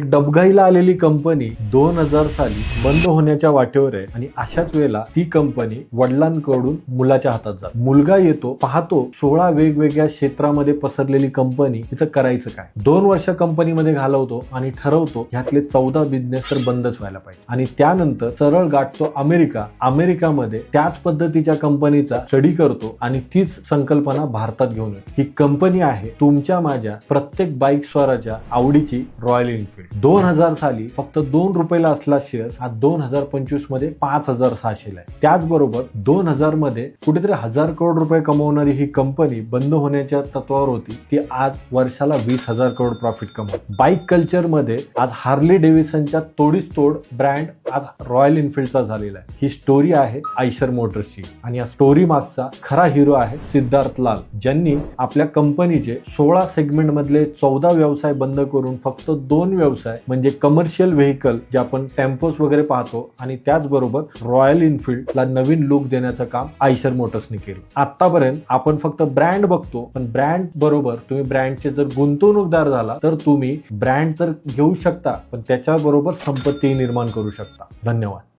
डबघाईला आलेली कंपनी दोन हजार साली बंद होण्याच्या वाटेवर आहे आणि अशाच वेळेला ती कंपनी वडिलांकडून मुलाच्या हातात जाते. मुलगा येतो पाहतो सोळा वेगवेगळ्या क्षेत्रामध्ये पसरलेली कंपनी तिचं करायचं काय? दोन वर्ष कंपनीमध्ये घालवतो आणि ठरवतो ह्यातले चौदा बिझनेस तर बंदच व्हायला पाहिजे. आणि त्यानंतर सरळ गाठतो अमेरिका. अमेरिकामध्ये त्याच पद्धतीच्या कंपनीचा स्टडी करतो आणि तीच संकल्पना भारतात घेऊन येतो. ही कंपनी आहे तुमच्या माझ्या प्रत्येक बाईक स्वाराच्या आवडीची रॉयल एनफिल्ड दोन हजार साली फक्त दोन रुपयाला असला शेअर्स हा दोन हजार पंचवीसमध्ये पाच हजार सहाशेला आहे. त्याचबरोबर दोन हजारमध्ये कुठेतरी हजार करोड रुपये कमवणारी ही कंपनी बंद होण्याच्या तत्वावर होती. ती आज वर्षाला वीस हजार करोड प्रॉफिट कमवत. बाईक कल्चरमध्ये आज हार्ली डेव्हिसनच्या तोडीस तोड ब्रँड आज रॉयल एनफिल्डचा झालेला आहे. ही स्टोरी आहे आयशर मोटर्सची आणि या स्टोरी मागचा खरा हिरो आहे सिद्धार्थ लाल ज्यांनी आपल्या कंपनीचे सोळा सेगमेंट मधले चौदा व्यवसाय बंद करून फक्त दोन व्यवसाय म्हणजे कमर्शियल व्हेकल जे आपण टेम्पोस वगैरे पाहतो आणि त्याचबरोबर रॉयल इनफिल्डला नवीन लुक देण्याचं काम आयशर मोटर्सने केलं. आतापर्यंत आपण फक्त ब्रँड बघतो पण ब्रँड बरोबर तुम्ही ब्रँडचे जर गुंतवणूकदार झाला तर तुम्ही ब्रँड तर घेऊ शकता पण त्याच्याबरोबर संपत्ती निर्माण करू शकता. धन्यवाद.